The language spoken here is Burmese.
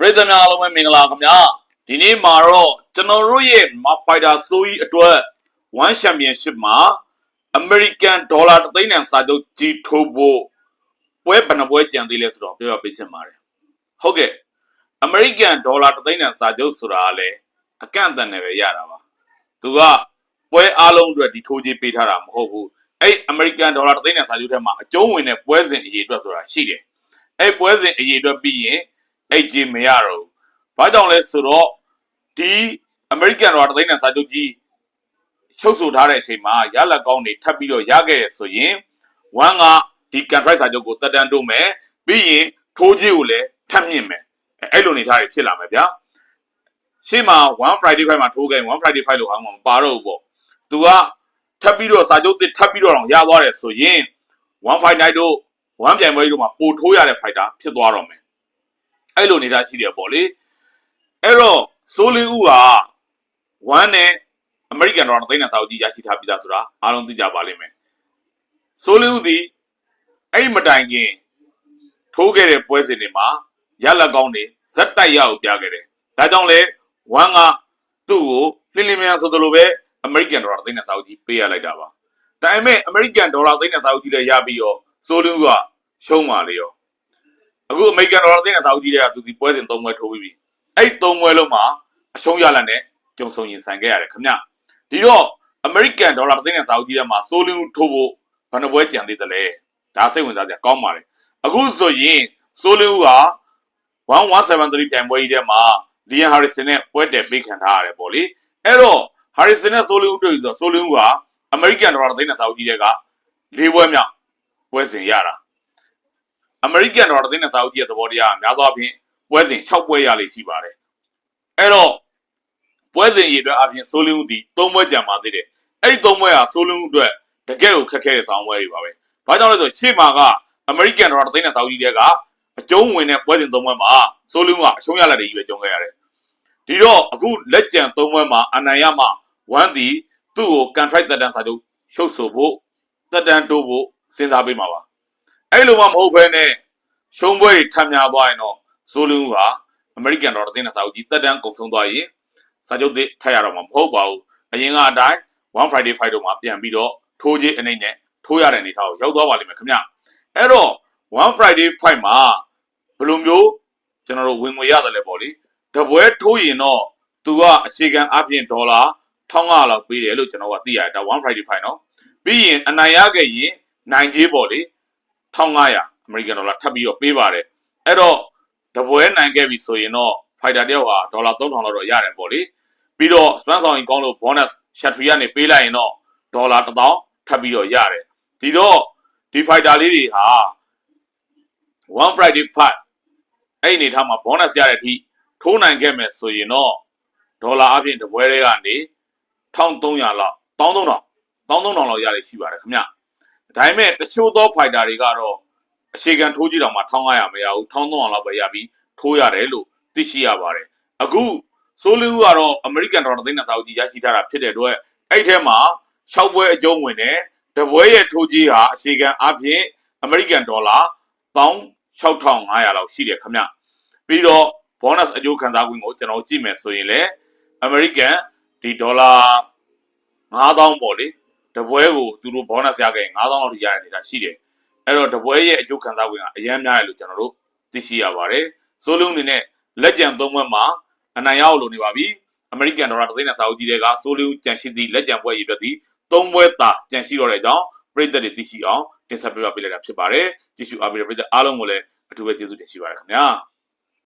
ပရိသတ်များအားလုံးပဲမင်္ဂလာခင်ဗျာဒီနေ့မှာတော့ကျွန်တော်တို့ရဲ့ Map Fighter ဆိုကြီးအတွက် One Championship မှာ American Dollar တသိန်းနဲ့စာချုပ်ကြီးထိုးဖို့ပွဲဘယ်နှပွဲကြံသေးလဲဆိုတော့ပြောပြပေးချင်ပါတယ်ဟုတ်ကဲ့ American Dollar တသိန်းနဲ့စာချုပ်ဆိုတာကလည်းအကန့်အသတ်နဲ့ပဲရတာပါသူကပွဲအားလုံးအတွက်ဒီထိုးကြီးပေးထားတာမဟုတ်ဘူးအဲ့ American Dollar တသိန်းနဲ့စာချုပ်ထဲမှာအကျုံးဝင်တဲ့ပွဲစဉ်အရေးအတွက်ဆိုတာရှိတယ်အဲ့ပွဲစဉ်အရေးအတွက်ပြီးရင် အဲ့ကြီးမရတော့ဘူး။ဘာကြောင့်လဲဆိုတော့ဒီ American တော့တသိန်းနဲ့စာချုပ်ကြီးချုပ်ဆိုထားတဲ့အချိန်မှာရလက်ကောင်းတွေထပ်ပြီးတော့ရခဲ့ရဆိုရင်ဝမ်ကဒီ contract စာချုပ်ကိုတက်တန်းတိုးမယ်ပြီးရင်ထိုးကြီးကိုလည်းထပ်မြင့်မယ်အဲ့လိုနေထားတွေဖြစ်လာမယ်ဗျာရှေ့မှာ1 Friday 5မှာထိုးခဲ့1 Friday 5လို့ဟောင်းမှာမပါတော့ဘူးပေါ့သူကထပ်ပြီးတော့စာချုပ်တစ်ထပ်ပြီးတော့ရသွားတယ်ဆိုရင်1 fight night တို့1ပြိုင်ပွဲတို့မှာပိုထိုးရတဲ့ fighter ဖြစ်သွားတော့မယ် အဲ့လိုနေတာရှိတယ်ပေါ့လေအဲ့တော့ဆိုလီဦးက1နဲ့ American Dollar သိန်းနဲ့စာအုပ်ကြီးရရှိထားပြီးသားဆိုတာအားလုံးသိကြပါလိမ့်မယ်ဆိုလီဦးဒီအဲ့ဒီမတိုင်ခင်ထိုးခဲ့တဲ့ပွဲစဉ်တွေမှာရလက်ကောင်းတွေဇက်တိုက်ရအောင်ပြခဲ့တယ်ဒါကြောင့်လေ1ကသူ့ကိုလင်းလင်းမြန်ဆိုသလိုပဲ American Dollar သိန်းနဲ့စာအုပ်ကြီးပေးရလိုက်တာပါဒါပေမဲ့ American Dollar သိန်းနဲ့စာအုပ်ကြီးလည်းရပြီးတော့ဆိုလီဦးကရှုံးပါလေရော အခုအမေရိကန်ဒေါ်လာသိန်းနဲ့စာအုပ်ကြီးတွေကသူဒီပွဲစဉ်၃ပွဲထိုးပြီးပြီအဲ့၃ပွဲလုံးမှာအရှုံးရလနဲ့ကြုံဆုံရင်ဆိုင်ခဲ့ရတယ်ခင်ဗျဒီတော့အမေရိကန်ဒေါ်လာသိန်းနဲ့စာအုပ်ကြီးတွေမှာစိုးလင်းထိုးဖို့ဘယ်နှပွဲကြံသေးတယ်လဲဒါစိတ်ဝင်စားစရာကောင်းပါလေအခုဆိုရင်စိုးလင်းက1173ပြိုင်ပွဲကြီးထဲမှာလီယန်ဟာရီဆန်နဲ့ပွဲတယ်ပေးခံထားရတယ်ပေါ့လေအဲ့တော့ဟာရီဆန်နဲ့စိုးလင်းတွေ့ဆိုစိုးလင်းကအမေရိကန်ဒေါ်လာသိန်းနဲ့စာအုပ်ကြီးတွေက၄ပွဲမြောက်ပွဲစဉ်ရတာ အမေရိကန်ဒေါ်လာသိန်းနဲ့စာအုပ်ကြီးရဲ့သဘောတရားကများသောအားဖြင့်ပွဲစဉ်6ပွဲရလိမ့်ရှိပါတယ်အဲ့တော့ပွဲစဉ်ရည်အတွက်အပြင်ဆိုလင်းဦးဒီ3ပွဲကြံပါသေးတယ်အဲ့ဒီ3ပွဲဟာဆိုလင်းဦးအတွက်တကယ်ကိုခက်ခဲတဲ့ဆောင်ပွဲတွေပါပဲဘာကြောင့်လဲဆိုရှေ့မှာကအမေရိကန်ဒေါ်လာသိန်းနဲ့စာအုပ်ကြီးတွေကအကျုံးဝင်တဲ့ပွဲစဉ်3ပွဲမှာဆိုလင်းဦးကအရှုံးရလက်တွေကြီးပဲကြုံခဲ့ရတယ်ဒီတော့အခုလက်ကြံ3ပွဲမှာအနိုင်ရမှ1ဒီသူ့ကို contract တက်တန်းစာချုပ်ရှုပ်ဆိုဖို့တက်တန်းတိုးဖို့စဉ်းစားပေးမှာပါ အဲ့လိုမှမဟုတ်ဘဲနဲ့ရှုံးပွဲတွေထပ်များသွားရင်တော့ဇိုလင်းကအမေရိကန်ဒေါ်လာသိန်းနဲ့စာအုပ်ကြီးတက်တန်းကုန်ဆုံးသွားရင်စာချုပ်သစ်ထပ်ရတော့မှာမဟုတ်ပါဘူးအရင်ကအတိုင်း1 Friday fight တို့မှာပြန်ပြီးတော့ထိုးကြီးအနေနဲ့ထိုးရတဲ့အနေထားကိုရောက်သွားပါလိမ့်မယ်ခင်ဗျအဲ့တော့1 Friday fight မှာဘယ်လိုမျိုးကျွန်တော်တို့ဝင်ငွေရတယ်လဲပေါ့လေတပွဲထိုးရင်တော့သူကအစီကံအပြင်ဒေါ်လာ1500လောက်ပေးတယ်လို့ကျွန်တော်ကသိရတယ်ဒါ1 Friday fight နော်ပြီးရင်အနိုင်ရခဲ့ရင်နိုင်ကြီးပေါ့လေ 1500အမေရိကန်ဒေါ်လာထပ်ပြီးတော့ပေးပါတယ်အဲ့တော့တပွဲနိုင်ခဲ့ပြီဆိုရင်တော့ဖိုက်တာတယောက်ဟာဒေါ်လာ3000လောက်တော့ရတယ်ပေါ့လေပြီးတော့စွမ်းဆောင်ရင်ကောင်းလို့ bonus ရှက်ထရီကနေပေးလိုက်ရင်တော့ဒေါ်လာ1000ထပ်ပြီးတော့ရတယ်ဒီတော့ဒီဖိုက်တာလေးတွေဟာ one friday fight အဲ့ဒီအနေထားမှာ bonus ရတဲ့အထိထိုးနိုင်ခဲ့မယ်ဆိုရင်တော့ဒေါ်လာအပြင်တပွဲတွေကနေ1300လောက်13000 13000လောက်ရလိမ့်ရှိပါတယ်ခင်ဗျ ဒါပေမဲ့တချို့သော fighter တွေကတော့အခြေခံထိုးကြည့်တော့မှ1500မရဘူး1300လောက်ပဲရပြီးထိုးရတယ်လို့သိရှိရပါတယ်အခုဆိုလီဦးကတော့ American Dollar သိန်းနဲ့စာအုပ်ကြီးရရှိထားတာဖြစ်တဲ့အတွက်အဲ့ထဲမှာ6ပွဲအကျုံးဝင်တယ်တပွဲရဲ့ထိုးကြီးဟာအခြေခံအပြင် American Dollar 16500လောက်ရှိတယ်ခင်ဗျပြီးတော့ bonus အကျိုးခံစား권ကိုကျွန်တော်ကြည့်မယ်ဆိုရင်လေ American ဒီဒေါ်လာ9000ပေါ့လေ တပွဲကိုသူတို့ bonus ရခဲ့ရင်9000လောက်ထိရတဲ့နေတာရှိတယ်အဲ့တော့တပွဲရဲ့အကျိုးခံစား권ကအများများတယ်လို့ကျွန်တော်တို့သိရှိရပါတယ်စိုးလုံးအနေနဲ့လက်ကြံသုံးပွဲမှာအနိုင်ရအောင်လုပ်နေပါပြီအမေရိကန်ဒေါ်လာတစ်သိန်းနဲ့စာအုပ်ကြီးတွေကစိုးလုံးကြံရှိသည့်လက်ကြံပွဲရည်အတွက်ဒီသုံးပွဲသာကြံရှိတော့တဲ့အကြောင်းပြည်သက်တွေသိရှိအောင်တင်ဆက်ပေးပါပေးလိုက်တာဖြစ်ပါတယ်ကြည့်ရှုအားပေးတဲ့ပြည်သက်အားလုံးကိုလည်းအထူးပဲကျေးဇူးတင်ရှိပါတယ်ခင်ဗျာ